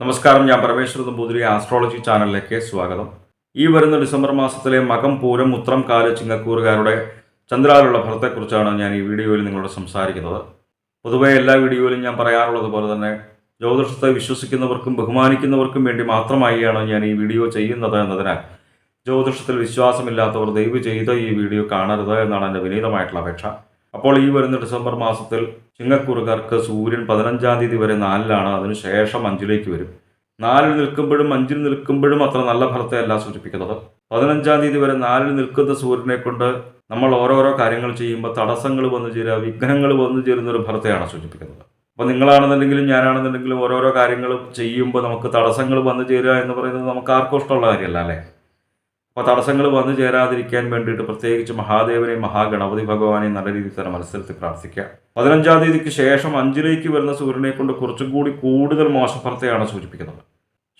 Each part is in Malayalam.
നമസ്കാരം ഞാൻ പരമേശ്വര നമ്പൂതിരി ആസ്ട്രോളജി ചാനലിലേക്ക് സ്വാഗതം. ഈ വരുന്ന ഡിസംബർ മാസത്തിലെ മകം പൂരം ഉത്രം കാൽ ചിങ്ങക്കൂറുകാരുടെ ചന്ദ്രാലുള്ള ഫലത്തെക്കുറിച്ചാണ് ഞാൻ ഈ വീഡിയോയിൽ നിങ്ങളോട് സംസാരിക്കുന്നത്. പൊതുവെ എല്ലാ വീഡിയോയിലും ഞാൻ പറയാറുള്ളത് പോലെ തന്നെ ജ്യോതിഷത്തെ വിശ്വസിക്കുന്നവർക്കും ബഹുമാനിക്കുന്നവർക്കും വേണ്ടി മാത്രമായാണ് ഞാൻ ഈ വീഡിയോ ചെയ്യുന്നത് എന്നതിനാൽ ജ്യോതിഷത്തിൽ വിശ്വാസമില്ലാത്തവർ ദയവ് ചെയ്ത് ഈ വീഡിയോ കാണരുത് എന്നാണ് എന്റെ വിനീതമായിട്ടുള്ള അപേക്ഷ. അപ്പോൾ ഈ വരുന്ന ഡിസംബർ മാസത്തിൽ ചിങ്ങക്കുറുകാർക്ക് സൂര്യൻ പതിനഞ്ചാം തീയതി വരെ നാലിലാണ്. അതിനുശേഷം അഞ്ചിലേക്ക് വരും. നാലിൽ നിൽക്കുമ്പോഴും അഞ്ചിൽ നിൽക്കുമ്പോഴും അത്ര നല്ല ഫലത്തെ അല്ല സൂചിപ്പിക്കുന്നത്. പതിനഞ്ചാം തീയതി വരെ നാലിൽ നിൽക്കുന്ന സൂര്യനെ കൊണ്ട് നമ്മൾ ഓരോരോ കാര്യങ്ങൾ ചെയ്യുമ്പോൾ തടസ്സങ്ങൾ വന്നു ചേരുക വിഘ്നങ്ങൾ വന്നു ചേരുന്ന ഒരു ഫലത്തെയാണ് സൂചിപ്പിക്കുന്നത്. അപ്പോൾ നിങ്ങളാണെന്നുണ്ടെങ്കിലും ഞാനാണെന്നുണ്ടെങ്കിലും ഓരോരോ കാര്യങ്ങൾ ചെയ്യുമ്പോൾ നമുക്ക് തടസ്സങ്ങൾ വന്നു ചേരുക എന്ന് പറയുന്നത് നമുക്ക് ആർക്കും ഇഷ്ടമുള്ള കാര്യമല്ല അല്ലേ? അപ്പോൾ തടസ്സങ്ങൾ വന്നു ചേരാതിരിക്കാൻ വേണ്ടിയിട്ട് പ്രത്യേകിച്ച് മഹാദേവനെയും മഹാഗണപതി ഭഗവാനെയും നല്ല രീതിയിൽ തന്നെ മത്സരത്തിൽ പ്രാർത്ഥിക്കുക. പതിനഞ്ചാം തീയതിക്ക് ശേഷം അഞ്ചിലേക്ക് വരുന്ന സൂര്യനെ കൊണ്ട് കുറച്ചും കൂടി കൂടുതൽ മോശഫലത്തെയാണ് സൂചിപ്പിക്കുന്നത്.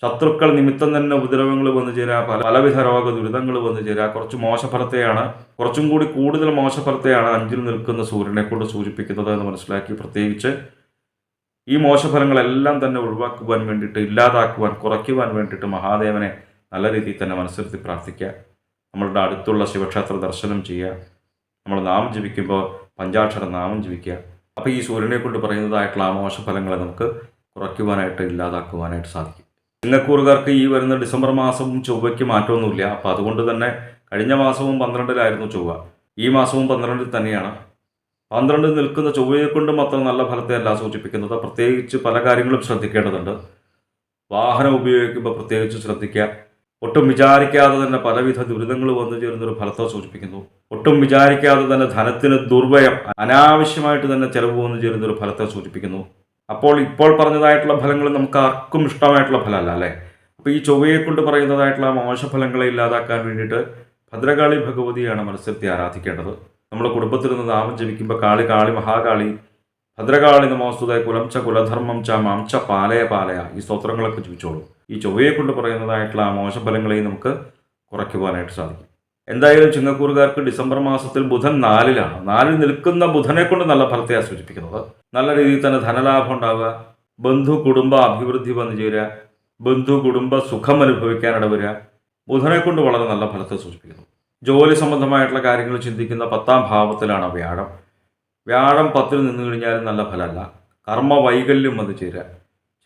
ശത്രുക്കൾ നിമിത്തം തന്നെ ഉപദ്രവങ്ങൾ വന്നു ചേരാ പല പലവിധ രോഗ ദുരിതങ്ങൾ വന്നു ചേരാ കുറച്ച് മോശഫലത്തെയാണ് കുറച്ചും കൂടി കൂടുതൽ മോശഫലത്തെയാണ് അഞ്ചിൽ നിൽക്കുന്ന സൂര്യനെ കൊണ്ട് സൂചിപ്പിക്കുന്നത് എന്ന് മനസ്സിലാക്കി പ്രത്യേകിച്ച് ഈ മോശഫലങ്ങളെല്ലാം തന്നെ ഒഴിവാക്കുവാൻ വേണ്ടിയിട്ട് ഇല്ലാതാക്കുവാൻ കുറയ്ക്കുവാൻ വേണ്ടിയിട്ട് മഹാദേവനെ നല്ല രീതിയിൽ തന്നെ മനസ്സിരുത്തി പ്രാർത്ഥിക്കുക. നമ്മളുടെ അടുത്തുള്ള ശിവക്ഷേത്ര ദർശനം ചെയ്യുക. നമ്മൾ നാമം ജപിക്കുമ്പോൾ പഞ്ചാക്ഷര നാമം ജപിക്കുക. അപ്പോൾ ഈ സൂര്യനെ കൊണ്ട് പറയുന്നതായിട്ടുള്ള ആമോശ ഫലങ്ങളെ നമുക്ക് കുറയ്ക്കുവാനായിട്ട് ഇല്ലാതാക്കുവാനായിട്ട് സാധിക്കും. ചിങ്ങക്കൂറുകാർക്ക് ഈ വരുന്ന ഡിസംബർ മാസവും ചൊവ്വയ്ക്ക് മാറ്റമൊന്നുമില്ല. അപ്പോൾ അതുകൊണ്ട് തന്നെ കഴിഞ്ഞ മാസവും പന്ത്രണ്ടിലായിരുന്നു ചൊവ്വ. ഈ മാസവും പന്ത്രണ്ടിൽ തന്നെയാണ്. പന്ത്രണ്ട് നിൽക്കുന്ന ചൊവ്വയെ കൊണ്ട് മാത്രം നല്ല ഫലത്തെ അല്ല സൂചിപ്പിക്കുന്നത്. പ്രത്യേകിച്ച് പല കാര്യങ്ങളും ശ്രദ്ധിക്കേണ്ടതുണ്ട്. വാഹനം ഉപയോഗിക്കുമ്പോൾ പ്രത്യേകിച്ച് ശ്രദ്ധിക്കുക. ഒട്ടും വിചാരിക്കാതെ തന്നെ പലവിധ ദുരിതങ്ങൾ വന്നു ചേരുന്ന ഒരു ഫലത്തെ സൂചിപ്പിക്കുന്നു. ഒട്ടും വിചാരിക്കാതെ തന്നെ ധനത്തിന് ദുർവയം അനാവശ്യമായിട്ട് തന്നെ ചെലവ് വന്നു ചേരുന്ന ഒരു ഫലത്തെ സൂചിപ്പിക്കുന്നു. അപ്പോൾ ഇപ്പോൾ പറഞ്ഞതായിട്ടുള്ള ഫലങ്ങൾ നമുക്ക് ആർക്കും ഇഷ്ടമായിട്ടുള്ള ഫലമല്ല അല്ലേ? അപ്പോൾ ഈ ചൊവ്വയെ കൊണ്ട് പറയുന്നതായിട്ടുള്ള മോശഫലങ്ങളെ ഇല്ലാതാക്കാൻ വേണ്ടിയിട്ട് ഭദ്രകാളി ഭഗവതിയാണ് മത്സരത്തെ ആരാധിക്കേണ്ടത്. നമ്മുടെ കുടുംബത്തിൽ നിന്ന് നാമം ജപിക്കുമ്പോൾ കാളി കാളി മഹാകാളി ഭദ്രകാളി നമോസ്തുത കുലം കുലധർമ്മം ച മാം ച പാലയ പാലയ ഈ സ്തോത്രങ്ങളൊക്കെ ജപിച്ചോളൂ. ഈ ചൊവ്വയെ കൊണ്ട് പറയുന്നതായിട്ടുള്ള ആ മോശഫലങ്ങളെയും നമുക്ക് കുറയ്ക്കുവാനായിട്ട് സാധിക്കും. എന്തായാലും ചിങ്ങക്കൂറുകാർക്ക് ഡിസംബർ മാസത്തിൽ ബുധൻ നാലിലാണ്. നാലിൽ നിൽക്കുന്ന ബുധനെ കൊണ്ട് നല്ല ഫലത്തെ സൂചിപ്പിക്കുന്നത് നല്ല രീതിയിൽ തന്നെ ധനലാഭം ഉണ്ടാവുക ബന്ധു കുടുംബ അഭിവൃദ്ധി വന്നു ചേരുക ബന്ധു കുടുംബ സുഖം അനുഭവിക്കാനിട വരിക ബുധനെ കൊണ്ട് വളരെ നല്ല ഫലത്തെ സൂചിപ്പിക്കുന്നു. ജോലി സംബന്ധമായിട്ടുള്ള കാര്യങ്ങൾ ചിന്തിക്കുന്ന പത്താം ഭാവത്തിലാണ് വ്യാഴം. വ്യാഴം പത്തിൽ നിന്ന് കഴിഞ്ഞാലും നല്ല ഫലമല്ല. കർമ്മ വൈകല്യം വന്നു ചേരുക.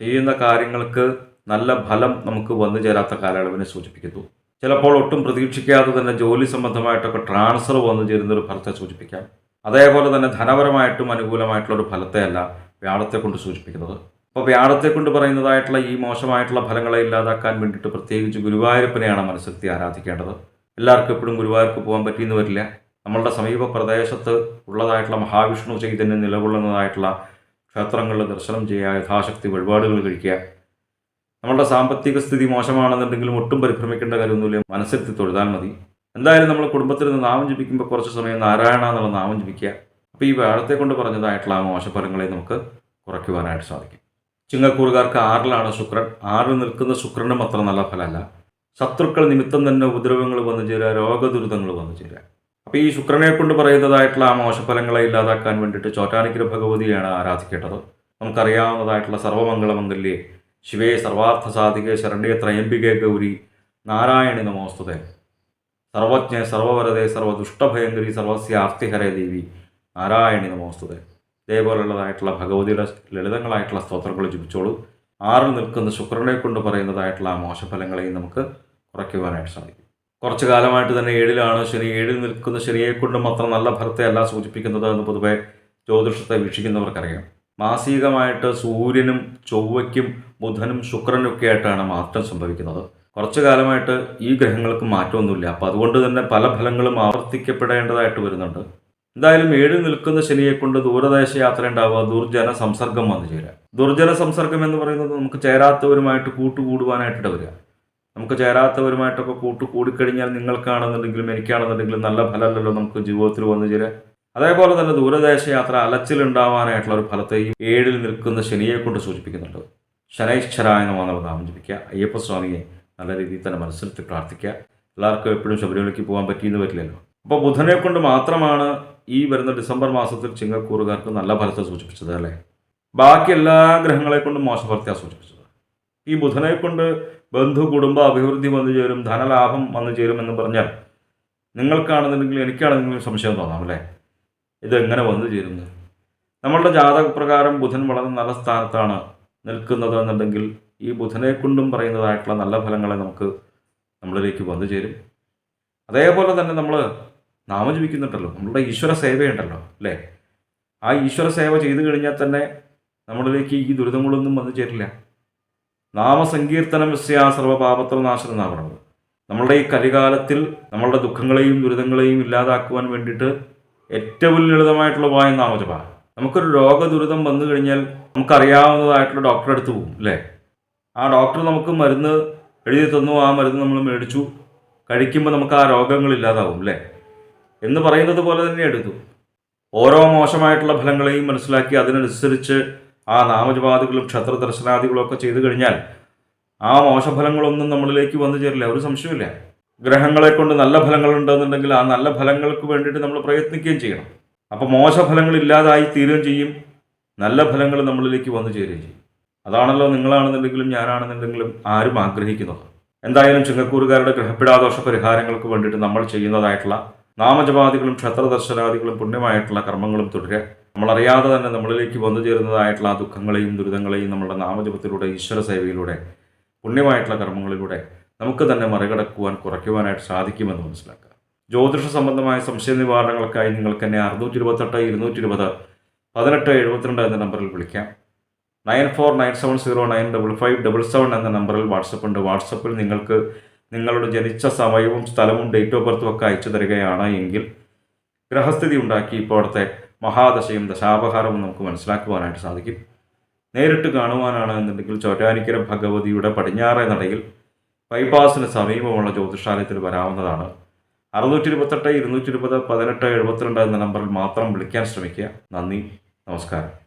ചെയ്യുന്ന കാര്യങ്ങൾക്ക് നല്ല ഫലം നമുക്ക് വന്നു ചേരാത്ത കാലയളവിനെ സൂചിപ്പിക്കുന്നു. ചിലപ്പോൾ ഒട്ടും പ്രതീക്ഷിക്കാതെ തന്നെ ജോലി സംബന്ധമായിട്ടൊക്കെ ട്രാൻസ്ഫർ വന്നു ചേരുന്ന ഒരു ഫലത്തെ സൂചിപ്പിക്കാം. അതേപോലെ തന്നെ ധനപരമായിട്ടും അനുകൂലമായിട്ടുള്ള ഒരു ഫലത്തെയല്ല വ്യാഴത്തെ കൊണ്ട് സൂചിപ്പിക്കുന്നത്. അപ്പോൾ വ്യാഴത്തെ കൊണ്ട് പറയുന്നതായിട്ടുള്ള ഈ മോശമായിട്ടുള്ള ഫലങ്ങളെ ഇല്ലാതാക്കാൻ വേണ്ടിയിട്ട് പ്രത്യേകിച്ച് ഗുരുവായൂരപ്പനെയാണ് മനസ്സിലത്തി ആരാധിക്കേണ്ടത്. എല്ലാവർക്കും എപ്പോഴും ഗുരുവായൂർക്ക് പോകാൻ പറ്റിയെന്ന് വരില്ല. നമ്മളുടെ സമീപ പ്രദേശത്ത് ഉള്ളതായിട്ടുള്ള മഹാവിഷ്ണു ചൈതന്യം നിലകൊള്ളുന്നതായിട്ടുള്ള ക്ഷേത്രങ്ങളിൽ ദർശനം ചെയ്യുക യഥാശക്തി വഴിപാടുകൾ കഴിക്കുക. നമ്മളുടെ സാമ്പത്തിക സ്ഥിതി മോശമാണെന്നുണ്ടെങ്കിലും ഒട്ടും പരിഭ്രമിക്കേണ്ട കാര്യമൊന്നുമില്ല. മനസ്സിരുത്തി തൊഴുതാൽ മതി. എന്തായാലും നമ്മൾ കുടുംബത്തിൽ നിന്ന് നാമം ജപിക്കുമ്പോൾ കുറച്ച് സമയം നാരായണ എന്നുള്ള നാമം ജപിക്കുക. അപ്പോൾ ഈ വേളത്തെ കൊണ്ട് പറഞ്ഞതായിട്ടുള്ള ആ മോശഫലങ്ങളെ നമുക്ക് കുറയ്ക്കുവാനായിട്ട് സാധിക്കും. ചിങ്ങക്കൂറുകാർക്ക് ആറിലാണ് ശുക്രൻ. ആറിൽ നിൽക്കുന്ന ശുക്രനും അത്ര നല്ല ഫലമല്ല. ശത്രുക്കൾ നിമിത്തം തന്നെ ഉപദ്രവങ്ങൾ വന്നു ചേരുക രോഗദുരിതങ്ങൾ വന്നു ചേരുക. അപ്പോൾ ഈ ശുക്രനെ കൊണ്ട് പറയുന്നതായിട്ടുള്ള ആ മോശഫലങ്ങളെ ഇല്ലാതാക്കാൻ വേണ്ടിയിട്ട് ചോറ്റാനിക്കര ഭഗവതിയാണ് ആരാധിക്കേണ്ടത്. നമുക്കറിയാവുന്നതായിട്ടുള്ള സർവമംഗളമംഗല്യേ ശിവേ സർവാർത്ഥ സാധിക ശരണ്യ ത്രയംബികെ ഗൗരി നാരായണി നമോസ്തുതേ. സർവജ്ഞ സർവവരതെ സർവദുഷ്ടഭയങ്കരി സർവസ്യാർത്തിഹരേ ദേവി നാരായണി നമോസ്തുതേ. ഇതേപോലുള്ളതായിട്ടുള്ള ഭഗവതിയുടെ ലളിതങ്ങളായിട്ടുള്ള സ്തോത്രങ്ങൾ ജപിച്ചോളൂ. ആറിൽ നിൽക്കുന്ന ശുക്രനെ കൊണ്ട് പറയുന്നതായിട്ടുള്ള ആ മോശഫലങ്ങളെയും നമുക്ക് കുറയ്ക്കുവാനായിട്ട് സാധിക്കും. കുറച്ചു കാലമായിട്ട് തന്നെ ഏഴിലാണ് ശനി. ഏഴിൽ നിൽക്കുന്ന ശനിയെ കൊണ്ട് മാത്രം നല്ല ഫലത്തെ അല്ല സൂചിപ്പിക്കുന്നത് എന്ന് പൊതുവെ ജ്യോതിഷത്തെ വീക്ഷിക്കുന്നവർക്കറിയാം. മാസികമായിട്ട് സൂര്യനും ചൊവ്വയ്ക്കും ബുധനും ശുക്രനും ഒക്കെ ആയിട്ടാണ് മാറ്റം സംഭവിക്കുന്നത്. കുറച്ചു കാലമായിട്ട് ഈ ഗ്രഹങ്ങൾക്ക് മാറ്റമൊന്നുമില്ല. അപ്പോൾ അതുകൊണ്ട് തന്നെ പല ഫലങ്ങളും ആവർത്തിക്കപ്പെടേണ്ടതായിട്ട് വരുന്നുണ്ട്. എന്തായാലും ഏഴ് നിൽക്കുന്ന ശനിയെ കൊണ്ട് ദൂരദേശ യാത്ര ഉണ്ടാവുക ദുർജന സംസർഗം വന്നു ചേരുക. ദുർജന സംസർഗം എന്ന് പറയുന്നത് നമുക്ക് ചേരാത്തവരുമായിട്ട് കൂട്ടുകൂടുവാനായിട്ട് വരിക. നമുക്ക് ചേരാത്തവരുമായിട്ടൊക്കെ കൂട്ടുകൂടിക്കഴിഞ്ഞാൽ നിങ്ങൾക്കാണെന്നുണ്ടെങ്കിലും എനിക്കാണെന്നുണ്ടെങ്കിലും നല്ല ഫലമല്ലല്ലോ നമുക്ക് ജീവിതത്തിൽ വന്നു ചേരുക അതേപോലെ തന്നെ ദൂരദേശ യാത്ര അലച്ചിലുണ്ടാവാനായിട്ടുള്ള ഒരു ഫലത്തെയും ഏഴിൽ നിൽക്കുന്ന ശനിയെ കൊണ്ട് സൂചിപ്പിക്കുന്നുണ്ട്. ശനൈശ്വരായ എന്നുള്ള നാമം ജപിക്കുക അയ്യപ്പസ്വാമിയെ നല്ല രീതിയിൽ തന്നെ മനസ്സിലെത്തി പ്രാർത്ഥിക്കുക. എല്ലാവർക്കും എപ്പോഴും ശബരിമലയ്ക്ക് പോകാൻ പറ്റിയെന്ന് വരില്ലല്ലോ അപ്പോൾ ബുധനെ കൊണ്ട് മാത്രമാണ് ഈ വരുന്ന ഡിസംബർ മാസത്തിൽ ചിങ്ങക്കൂറുകാർക്ക് നല്ല ഫലത്തെ സൂചിപ്പിച്ചത് അല്ലേ? ബാക്കി എല്ലാ ഗ്രഹങ്ങളെ കൊണ്ടും മോശഫലത്തെയാണ് സൂചിപ്പിച്ചത്. ഈ ബുധനെ കൊണ്ട് ബന്ധു കുടുംബ അഭിവൃദ്ധി വന്നു ചേരും ധനലാഭം വന്നു ചേരും എന്ന് പറഞ്ഞാൽ നിങ്ങൾക്കാണെന്നുണ്ടെങ്കിൽ എനിക്കാണെന്നെങ്കിലും സംശയം തോന്നാം അല്ലേ? ഇതെങ്ങനെ വന്നു ചേരുന്നു? നമ്മളുടെ ജാതകപ്രകാരം ബുധൻ വളരെ നല്ല സ്ഥാനത്താണ് നിൽക്കുന്നത് എന്നുണ്ടെങ്കിൽ ഈ ബുധനെ കൊണ്ടും പറയുന്നതായിട്ടുള്ള നല്ല ഫലങ്ങളെ നമുക്ക് നമ്മളിലേക്ക് വന്നു ചേരും. അതേപോലെ തന്നെ നമ്മൾ നാമം ജപിക്കുന്നുണ്ടല്ലോ. നമ്മളുടെ ഈശ്വര സേവയുണ്ടല്ലോ അല്ലേ? ആ ഈശ്വര സേവ ചെയ്തു കഴിഞ്ഞാൽ തന്നെ നമ്മളിലേക്ക് ഈ ദുരിതങ്ങളൊന്നും വന്നു ചേരില്ല. നാമസങ്കീർത്തനം സ്യാ സർവപാപത്ര നാശനം എന്നാണ് പറയുന്നത് നമ്മളുടെ ഈ കലികാലത്തിൽ നമ്മളുടെ ദുഃഖങ്ങളെയും ദുരിതങ്ങളെയും ഇല്ലാതാക്കുവാൻ വേണ്ടിയിട്ട് ഏറ്റവും ലളിതമായിട്ടുള്ള ഉപായം നാമജപ നമുക്കൊരു രോഗ ദുരിതം വന്നു കഴിഞ്ഞാൽ നമുക്കറിയാവുന്നതായിട്ടുള്ള ഡോക്ടറെ അടുത്ത് പോകും അല്ലേ? ആ ഡോക്ടർ നമുക്ക് മരുന്ന് എഴുതി തന്നു ആ മരുന്ന് നമ്മൾ മേടിച്ചു. കഴിക്കുമ്പോൾ നമുക്ക് ആ രോഗങ്ങൾ ഇല്ലാതാവും അല്ലേ? എന്ന് പറയുന്നത് പോലെ തന്നെ എടുത്തു. ഓരോ മോശമായിട്ടുള്ള ഫലങ്ങളെയും മനസ്സിലാക്കി അതിനനുസരിച്ച് ആ നാമജപാദികളും ക്ഷത്ര ദർശനാദികളും ഒക്കെ ചെയ്തു കഴിഞ്ഞാൽ ആ മോശഫലങ്ങളൊന്നും നമ്മളിലേക്ക് വന്നു ചേരില്ല ഒരു സംശയമില്ല ഗ്രഹങ്ങളെ കൊണ്ട് നല്ല ഫലങ്ങൾ ഉണ്ടെന്നുണ്ടെങ്കിൽ ആ നല്ല ഫലങ്ങൾക്ക് വേണ്ടിയിട്ട് നമ്മൾ പ്രയത്നിക്കുകയും ചെയ്യണം. അപ്പോൾ മോശഫലങ്ങൾ ഇല്ലാതായി തീരുകയും ചെയ്യും. നല്ല ഫലങ്ങൾ നമ്മളിലേക്ക് വന്നു ചേരുകയും ചെയ്യും. അതാണല്ലോ നിങ്ങളാണെന്നുണ്ടെങ്കിലും ഞാനാണെന്നുണ്ടെങ്കിലും ആരും ആഗ്രഹിക്കുന്നത്. എന്തായാലും ചിങ്ങക്കൂറുകാരുടെ ഗ്രഹപ്പിടാദോഷ പരിഹാരങ്ങൾക്ക് വേണ്ടിയിട്ട് നമ്മൾ ചെയ്യുന്നതായിട്ടുള്ള നാമജപാദികളും ക്ഷത്രദർശനാദികളും പുണ്യമായിട്ടുള്ള കർമ്മങ്ങളും തുടരുക. നമ്മളറിയാതെ തന്നെ നമ്മളിലേക്ക് വന്നു ചേരുന്നതായിട്ടുള്ള ആ ദുഃഖങ്ങളെയും ദുരിതങ്ങളെയും നമ്മുടെ നാമജപത്തിലൂടെ ഈശ്വര സേവയിലൂടെ പുണ്യമായിട്ടുള്ള കർമ്മങ്ങളിലൂടെ നമുക്ക് തന്നെ മറികടക്കുവാൻ കുറയ്ക്കുവാനായിട്ട് സാധിക്കുമെന്ന് മനസ്സിലാക്കുക. ജ്യോതിഷ സംബന്ധമായ സംശയ നിവാരണങ്ങൾക്കായി നിങ്ങൾക്ക് എന്നെ അറുന്നൂറ്റി ഇരുപത്തെട്ട് ഇരുന്നൂറ്റി ഇരുപത് പതിനെട്ട് എഴുപത്തിരണ്ട് എന്ന നമ്പറിൽ വിളിക്കാം. Nine four nine seven zero nine double five double seven എന്ന നമ്പറിൽ വാട്സപ്പ് ഉണ്ട്. വാട്സപ്പിൽ നിങ്ങൾക്ക് നിങ്ങളുടെ ജനിച്ച സമയവും സ്ഥലവും ഡേറ്റ് ഓഫ് ബർത്തും ഒക്കെ അയച്ചു തരികയാണ് എങ്കിൽ ഗ്രഹസ്ഥിതി ഉണ്ടാക്കി ഇപ്പോഴത്തെ മഹാദശയും ദശാപഹാരവും നമുക്ക് മനസ്സിലാക്കുവാനായിട്ട് സാധിക്കും. നേരിട്ട് കാണുവാനാണ് എന്നുണ്ടെങ്കിൽ ചോറ്റാനിക്കര ഭഗവതിയുടെ പടിഞ്ഞാറേ നടയിൽ ബൈപ്പാസിന് സമീപമുള്ള ജ്യോതിഷാലയത്തിൽ വരാവുന്നതാണ്. അറുന്നൂറ്റി ഇരുപത്തെട്ട് ഇരുന്നൂറ്റി ഇരുപത് പതിനെട്ട് എഴുപത്തിരണ്ട് എന്ന നമ്പറിൽ മാത്രം വിളിക്കാൻ ശ്രമിക്കുക. നന്ദി നമസ്കാരം.